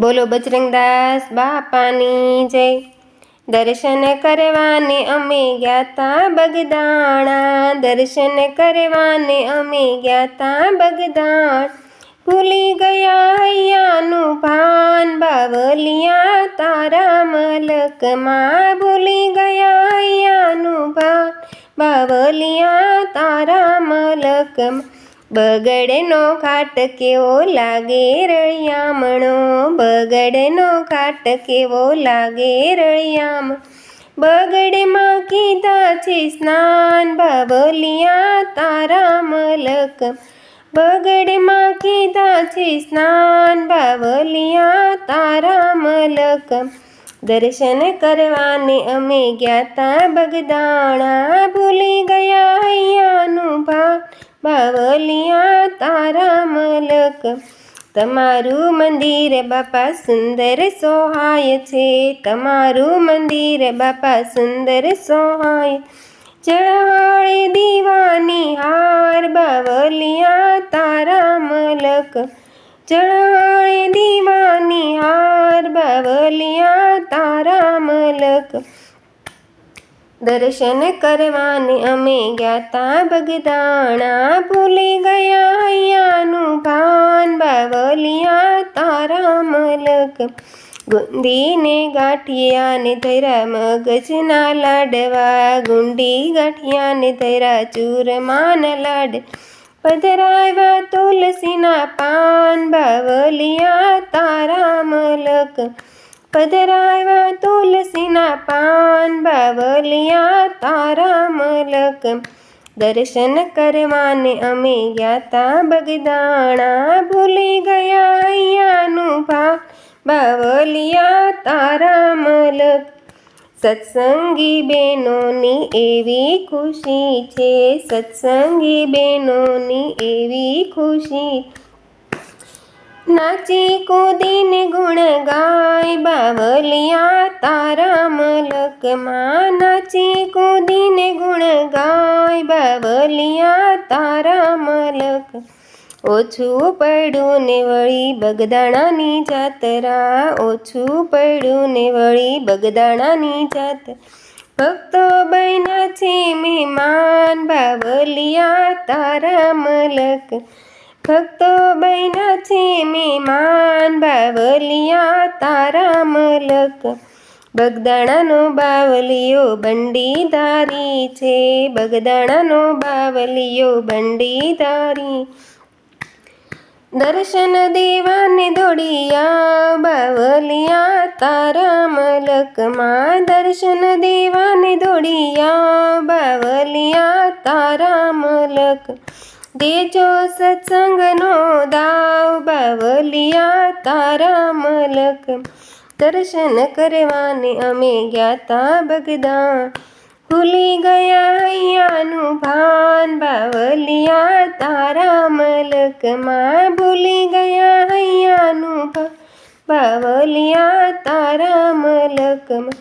બોલો બજરંગદાસ બાપાની જય. દર્શન કરવાને અમે ગયા તા બગદાણા. દર્શન કરવાને અમે ગયા તા બગદાણ. ભૂલી ગયા અહીંયાનું ભાન, બાવલિયા તારા મલકમાં. ભૂલી ગયા અહીંયાનું ભાન, બાવલિયા તારા મલકમાં. બગડનો ખાટ કેવો લાગે રળિયામણો? બગડનો ખાટ કેવો લાગે રળિયામ બગડમાં કીધા છે સ્નાન બાબલિયા તારા મલક. બગડમાં કીધા છે સ્નાન બાબલિયા તારા મલક. દર્શન કરવાને અમે ગયા તા બગદાણા ભૂલી ગયા અહીંયાનું ભા બાવલિયા તારા મલક. તમારું મંદિર બાપા સુંદર સોહાય છે. તમારું મંદિર બાપા સુંદર સોહાય. ચળાળે દીવાની હાર બાવલિયા તારા મલક. ચળાળે દીવાની હાર બાવલિયા તારા મલક. દર્શન કરવાને અમે ગયા તા બગદાણા ભૂલી ગયા અહીંયાનું ભાન બાવલિયા તારા મલક. ગુંદીને ગાંઠિયાને ધૈરા મગજના લાડવા, ગુંડી ગાંઠિયાને ધૈરા ચૂરમાના લાડ. પધરાવ્યા તુલસીના પાન બાવલિયા તારા મલક. પધરાવ્યા તુલસીના પાન, બાવલિયા, તારા મલક. દર્શન કરવાને અમે ગયા તા બગદાણા. ભૂલી ગયા અહીંયાનું ભા બાવલિયા, તારા મલક. સત્સંગી બહેનોની એવી ખુશી છે, સત્સંગી બહેનોની એવી ખુશી નાચી કૂદીને ગુણ ગાય બાવલિયા તારા મલકમાં. નાચી કૂદીને ગુણ ગાય બાવલિયા તારા મલક. ઓછું પડ્યું ને વળી બગદાણાની જાતરા. ઓછું પડ્યું ને વળી બગદાણાની જાત. ભક્તો બન્યા છે મહેમાન બાવલિયા તારા મલક. ભક્તો બૈના છે મહેમાન બાવલિયા તારા મલક બગદાણાનો બાવલિયો બંડીધારી છે. બગદાણાનો બાવલિયો બંડીધારી દર્શન દેવાને દોડિયા બાવલિયા તારા મલકમાં દર્શન દેવાને દોડિયા બાવલિયા તારા મલક દેજો સત્સંગનો દાવ બાવલિયા તારા મલક દર્શન કરવાને અમે ગયા તા બગદાણ ભૂલી ગયા અહીંયાનું ભાન બાવલિયા તારા મલકમાં ભૂલી ગયા અહીંયાનું ભાન બાવલિયા તારા મલકમાં